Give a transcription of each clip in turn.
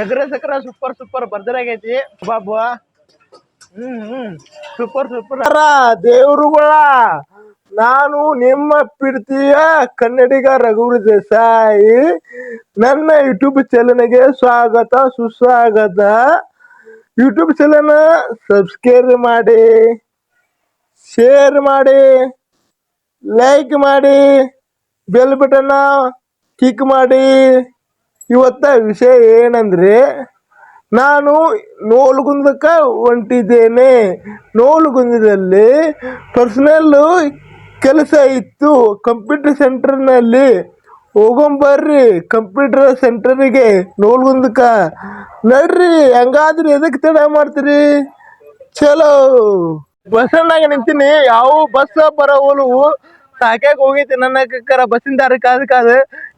ಸಕ್ರ ಸಕ್ರ super super ಬರ್ದರಾಗೈತಿ. ಬಾಬು ಹ್ಮ್ ಹ್ಮ್. ಸೂಪರ್ ಸೂಪರ್ ದೇವ್ರುಗಳ, ನಾನು ನಿಮ್ಮ ಪ್ರೀತಿಯ ಕನ್ನಡಿಗ ರಘು ದೇಸಾಯಿ. ನನ್ನ ಯೂಟ್ಯೂಬ್ ಚಾನಲ್ಗೆ ಸ್ವಾಗತ, ಸುಸ್ವಾಗತ. ಯೂಟ್ಯೂಬ್ ಚಾನಲ್ ಸಬ್ಸ್ಕ್ರೈಬ್ ಮಾಡಿ ಶೇರ್ ಮಾಡಿ ಲೈಕ್ ಮಾಡಿ ಬೆಲ್ ಬಟನ್ ಕ್ಲಿಕ್ ಮಾಡಿ. ಇವತ್ತ ವಿಷಯ ಏನಂದ್ರೆ, ನಾನು ನೋಲುಗುಂದಕ್ಕ ಹೊಂಟಿದ್ದೇನೆ. ನೋಲುಗುಂದದಲ್ಲಿ ಪರ್ಸನಲ್ ಕೆಲಸ ಇತ್ತು. ಕಂಪ್ಯೂಟರ್ ಸೆಂಟರ್ನಲ್ಲಿ ಹೋಗೊಂಬರ್ರಿ ಕಂಪ್ಯೂಟರ್ ಸೆಂಟರಿಗೆ ನೋಲ್ಗುಂದಕ್ಕ ನಡ್ರಿ, ಹಂಗಾದ್ರೆ ಎದಕ್ಕೆ ತಡ ಮಾಡ್ತೀರಿ? ಚಲೋ. ಬಸ್ಸನ್ನಾಗ ನಿಂತೀನಿ. ಯಾವ ಬಸ್ ಬರೋವಲು ಸಾಕ್ಯಾಗ ಹೋಗೈತಿ ನನ್ನ ಕರ ಬಸ್ಸಿನ ದಾರಿ ಕಾದ ಕಾದ.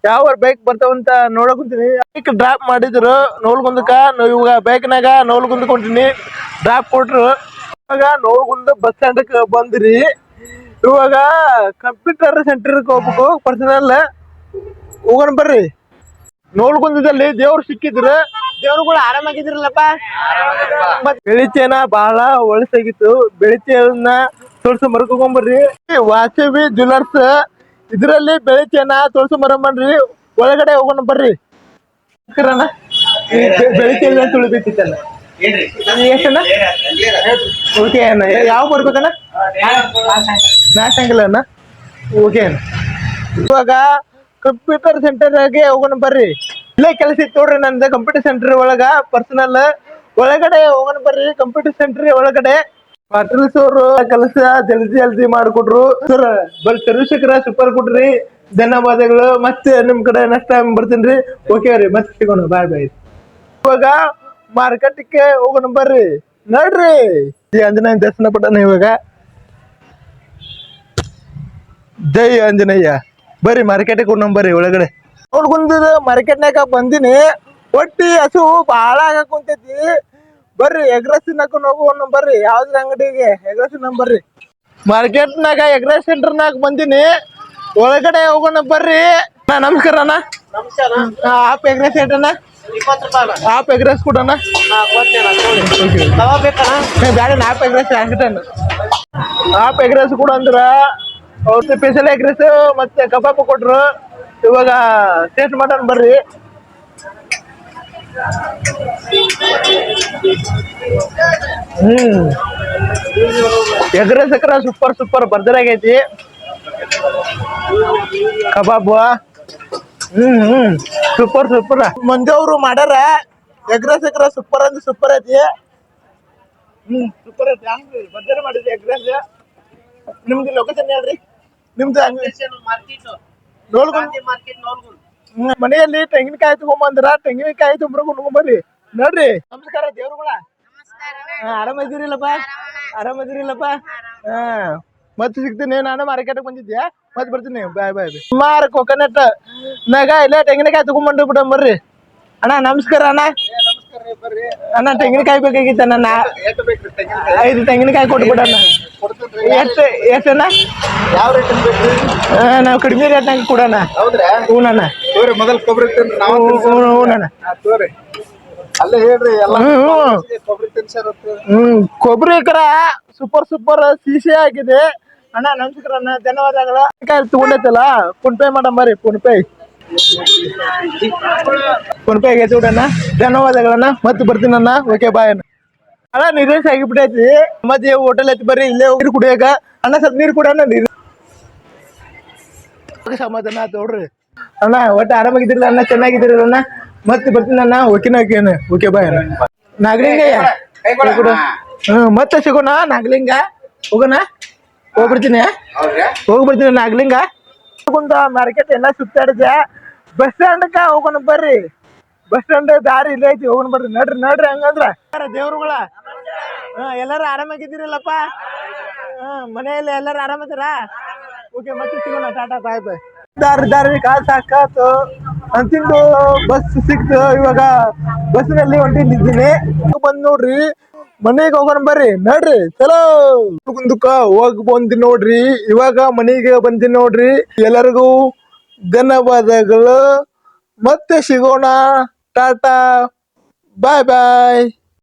ಯಾವ ಬೈಕ್ ಬರ್ತಾವಂತ ನೋಡಕ್ ಕುಂತೀನಿ. ಬೈಕ್ ಡ್ರಾಪ್ ಮಾಡಿದ್ರು ನೋಲ್ಗುಂದಕ್ಕ ನಾವ್ ಇವಾಗ ಬೈಕ್ನಾಗ ನೋಲ್ಗುಂದಕ್ ಹೊಂಟಿನಿ ಡ್ರಾಪ್ ಕೊಟ್ರು. ಇವಾಗ ನೋಲ್ಗುಂದ ಬಸ್ ಸ್ಟ್ಯಾಂಡ್ ಬಂದ್ರಿ. ಇವಾಗ ಕಂಪ್ಯೂಟರ್ ಸೆಂಟರ್ ಹೋಗ್ಬೇಕು ಪರ್ಸನಲ್ ಹೋಗೋಣ ಬರ್ರಿ. ನೋಲ್ಗುಂದದಲ್ಲಿ ದೇವ್ರು ಸಿಕ್ಕಿದ್ರು. ದೇವ್ರುಗಳು ಆರಾಮಾಗಿದ್ರಲ್ಲಪ್ಪ. ಬೆಳಿತೇನ ಬಹಳ ಒಳಸಾಗಿತ್ತು ಬೆಳಿಚೇನ ತುಳಸ ಮರ್ಕೊಂಬರ್ರಿ ವಾಸವಿ ಇದರಲ್ಲಿ ಇದ್ರಲ್ಲಿ ಬೆಳಿಚೇನ ಮರ ಮರಮನ್ರಿ ಒಳಗಡೆ ಹೋಗೋಣ ಬರ್ರಿ. ಬೆಳಿಚೇನ ತುಳಿಬೇಕಿತ್ತಲ್ಲ ಓಕೆ ಅಣ್ಣ. ಯಾವ ಬರ್ಬೇಕಣ್ಣ? ನಾಲ್ಕಂಗಿಲ್ಲ ಅಣ್ಣ. ಓಕೆ ಅಣ್ಣ. ಇವಾಗ ಕಂಪ್ಯೂಟರ್ ಸೆಂಟರ್ ಆಗಿ ಹೋಗೋಣ ಬರ್ರಿ. ಇಲ್ಲೇ ಕೆಲಸ ಇತ್ತು ನೋಡ್ರಿ ನಂದು ಕಂಪ್ಯೂಟರ್ ಸೆಂಟರ್ ಒಳಗ ಪರ್ಸನಲ್ ಒಳಗಡೆ ಹೋಗೋಣ ಬರ್ರಿ. ಕಂಪ್ಯೂಟರ್ ಸೆಂಟರ್ ಒಳಗಡೆ ಪಾಟೀಲ್ ಸರ್ ಕೆಲಸ ಜಲ್ದಿ ಜಲ್ದಿ ಮಾಡ್ಕೊಟ್ರು. ಸರ್ ಬಲ್ ಚಂದ್ರಶೇಖರ ಸೂಪರ್ ಕೊಟ್ರಿ. ಧನ್ಯವಾದಗಳು. ಮತ್ತೆ ನಿಮ್ ಕಡೆ ನೆಕ್ಸ್ಟ್ ಟೈಮ್ ಬರ್ತೀನಿ ಓಕೆ ರೀ, ಮತ್ತೆ ಸಿಗೋಣ. ಬಾಯ್ ಬಾಯ್ ಇವಾಗ ಮಾರ್ಕೆಟ್ಗೆ ಹೋಗೋಣ ಬರ್ರಿ. ನೋಡ್ರಿ. ಈ ಆಂಜನೇಯ ದರ್ಶನ ಪಟ್ಟಣ ಇವಾಗ. ಜೈ ಆಂಜನೇಯ. ಬರ್ರಿ ಮಾರ್ಕೆಟಿಗೆ ಹೋಗೋಣ ಬರ್ರಿ ಒಳಗಡೆ. ನೋಡ್ಕೊಂಡ್ ಮಾರ್ಕೆಟ್ನಾಗ ಬಂದಿನಿ. ಒಟ್ಟಿ ಹಸು ಭಾಳ ಕುಂತೈತಿ. ಬರ್ರಿ ಎಗ್ರೆಸ್ ತಿನ್ನಕೊಂಡು ಹೋಗೋಣ ಬರ್ರಿ. ಯಾವ್ದ್ರ ಅಂಗಡಿಗೆ? ಎಗ್ರೆಸ್ ಬರ್ರಿ. ಮಾರ್ಕೆಟ್ನಾಗ ಎಗ್ರೆಸ್ ಸೆಂಟರ್ನಾಗ ಬಂದಿನಿ. ಒಳಗಡೆ ಹೋಗೋಣ ಬರ್ರಿ. ಅಣ್ಣ ನಮಸ್ಕಾರ ಅಣ್ಣ. ಹಾಫ್ ಎಗ್ರೆಸ್ ಏಟಣ್ಣ ಹಾಫ್ ಎಗ್ರೆಸ್ ಕೊಡೋಣ ಬ್ಯಾಡ ಹಾಫ್ ಎಗ್ರೆಸ್ ಹಾಕಿಟ್ಟಣ್ಣ ಹಾಫ್ ಎಗ್ರೆಸ್ ಕೂಡ. ಅಂದ್ರ ಅವ್ರ ಸ್ಪೆಷಲ್ ಎಗ್ರೆಸ್ ಮತ್ತೆ ಕಬಾಬ್ ಕೊಟ್ರು. ಇವಾಗ ಟೇಸ್ಟ್ ಮಾಡೋಣ ಬರ್ರಿ. ಹ್ಮ್. ಎಗ್ರೆ ಸಕ್ರ ಸೂಪರ್ ಸೂಪರ್ ಬರ್ದರಾಗೈತಿ ಕಬಾಬ್. ಹ್ಮ್ ಹ್ಮ್. ಸೂಪರ್ ಸೂಪರ್ ಮಂಜವ್ರು ಮಾಡ್ಯಾರ. ಎಗ್ರೆ ಸಕ್ರ ಸೂಪರ್ ಅಂದ್ರೆ ಸೂಪರ್ ಐತಿ. ಹ್ಮ್ ಸೂಪರ್ ಐತಿ. ಹಂಗ್ರಿ ಮಾಡಿದ್ರಿ ಎಗ್ರೆಸ್ ನಿಮ್ದು ಲೊಕೇಶನ್ ಹೇಳ್ರಿ. ನಿಮ್ದು ಮಾರ್ಕೆಟ್ ನೋಡ್ಕೊಂಡು ಹ್ಮ್, ಮನೆಯಲ್ಲಿ ತೆಂಗಿನಕಾಯಿ ತಗೊಂಬಂದ್ರ ತೆಂಗಿನಕಾಯಿ ತುಂಬ್ರಿ ನೋಡ್ರಿ. ನಮಸ್ಕಾರ ದೇವ್ರುಗಳ. ಆರಾಮದಿರಿಲ್ಲಪ್ಪ? ಆರಾಮದಿರಿಲ್ಲಪ್ಪ? ಹಾ ಮತ್ತೆ ಸಿಗ್ತೀನಿ ನಾನು ಮಾರ್ಕೆಟ್ ಬಂದಿದ್ದೆ. ಮತ್ತೆ ಬರ್ತೀನಿ ಬಾಯ್ ಬಾಯ್ ಸುಮಾರು ಕೊಕೊನಟ್ ನಾಗ ಇಲ್ಲ ತೆಂಗಿನಕಾಯಿ ತಗೊಂಬಂದು ಬಿಡ ಬರ್ರಿ. ಅಣ್ಣ ನಮಸ್ಕಾರ ಅಣ್ಣ. ಅಣ್ಣ ತೆಂಗಿನಕಾಯಿ ಬೇಕಾಗಿತ್ತ ನನ್ನ ಐದು ತೆಂಗಿನಕಾಯಿ ಕೊಟ್ಬಿಡಣ್ಣ. ಎಷ್ಟು ಎಷ್ಟಣ್ಣ ಯಾವ ರೇಟ್ ನಾವು ಕಡಿಮೆ ರೇಟ್ನಾಗ ಕೊಡೋಣ ಹೌದ್ರಾ? ಹೂನಣ್ಣ. ತೋರಿ ಮೊದಲ್ ಕೊಬ್ಬರಿ ತಿಂದು ನಾವು ಹ್ಞೂ ಹ್ಞೂ ಹೂನಣ್ಣ. ತೋರಿ. ಅಲ್ಲೇ ಹೇಳ್ರಿ ಎಲ್ಲ ಹ್ಞೂ ಹ್ಞೂ ಕೊಬ್ಬರಿ ತಿನ್ಸಾರ ಹ್ಮ್ ಕೊಬ್ಬರಿ ಕರ ಸೂಪರ್ ಸೂಪರ್ ಸಿಸಿ ಆಗಿದೆ. ಅಣ್ಣ ನಮಸ್ಕಾರ ಅಣ್ಣ ಧನ್ಯವಾದಗಳ. ತಗೊಂಡೈತಲ್ಲ ಫೋನ್ ಪೇ ಮಾಡಮ್ ಬರ್ರಿ ಫೋನ್ ಪೇ ಫೋನ್ ಪೇ ಆಗೈತೆ ಬಿಡಣ್ಣ. ಧನ್ಯವಾದಗಳನ್ನ ಮತ್ತೆ ಬರ್ತೀನಿ ಅಣ್ಣ ಓಕೆ ಬಾಯ್ ಅಣ್ಣ. ಅಣ್ಣ ನೀರೇಶ್ ಆಗಿಬಿಟ್ಟೈತಿ. ಮತ್ತೆ ಹೋಟೆಲ್ ಐತಿ ಬರ್ರಿ ಇಲ್ಲೇ ನೀರು ಕುಡಿಯಾಕ. ಅಣ್ಣ ಸ್ವಲ್ಪ ನೀರು ಕುಡಣ್ಣ ನೀರು. ಸಮಾಧಾನ ಆಯ್ತು ನೋಡ್ರಿ. ಅಣ್ಣ ಒಟ್ಟು ಆರಾಮಾಗಿದ್ದಿರಲ್ಲ ಅಣ್ಣ? ಚೆನ್ನಾಗಿದ್ದಿರಲ್ಲ ಅಣ್ಣ? ಮತ್ತೆ ಬರ್ತೀನಿ ಅಣ್ಣ ಓಕೆನ ಓಕೆನ? ಓಕೆ ಬಾಯ್ ಅಣ್ಣ. ನಾಗಲಿಂಗ ಕೊಡು. ಹ್ಮ್ ಮತ್ತೆ ಸಿಗೋಣ ನಾಗಲಿಂಗ? ಹೋಗೋಣ? ಹೋಗ್ಬಿಡ್ತೀನಿ. ಹೋಗ್ಬಿಡ್ತೀನಿ ನಾಗಲಿಂಗ. ಕುಂತ ಮಾರ್ಕೆಟ್ ಎಲ್ಲ ಸುತ್ತಾಡಿದೆ ಬಸ್ ಸ್ಟ್ಯಾಂಡ್ಕ ಹೋಗೋಣ ಬರ್ರಿ. ಬಸ್ ಸ್ಟ್ಯಾಂಡ್ ದಾರಿ ಇಲ್ಲೇ ಐತಿ ಹೋಗೋಣ ಬರ್ರಿ. ನಡ್ರಿ ನಡ್ರಿ ಹಂಗಂದ್ರ. ದೇವ್ರುಗಳ ಹಾ, ಎಲ್ಲಾರು ಆರಾಮಾಗಿದ್ದೀರಲ್ಲಪ್ಪ? ಹಾ, ಮನೆಯಲ್ಲಿ ಎಲ್ಲಾರು ಆರಾಮದಿರ? ಓಕೆ, ಮತ್ತೆ ಸಿಗೋಣ, ಟಾಟಾ ಬಾಯ್ ಬಾಯ್ ದಾರಿ ದಾರಿ, ಕಾಲ್ ಸಾಕಾತು. ಅಂತಿಂದು ಬಸ್ ಸಿಕ್ತು, ಇವಾಗ ಬಸ್ನಲ್ಲಿ ನಿಂತೀನಿ ಬಂದ್ ನೋಡ್ರಿ, ಮನೆಗೆ ಹೋಗೋಣ ಬರ್ರಿ, ನೋಡ್ರಿ, ಚಲೋ. ಕುಂದಕ್ಕ ಹೋಗ್ ಬಂದಿ ನೋಡ್ರಿ, ಇವಾಗ ಮನೆಗೆ ಬಂದಿ ನೋಡ್ರಿ. ಎಲ್ಲರಿಗೂ ಧನ್ಯವಾದಗಳು. ಮತ್ತೆ ಸಿಗೋಣ, ಟಾಟಾ ಬಾಯ್ ಬಾಯ್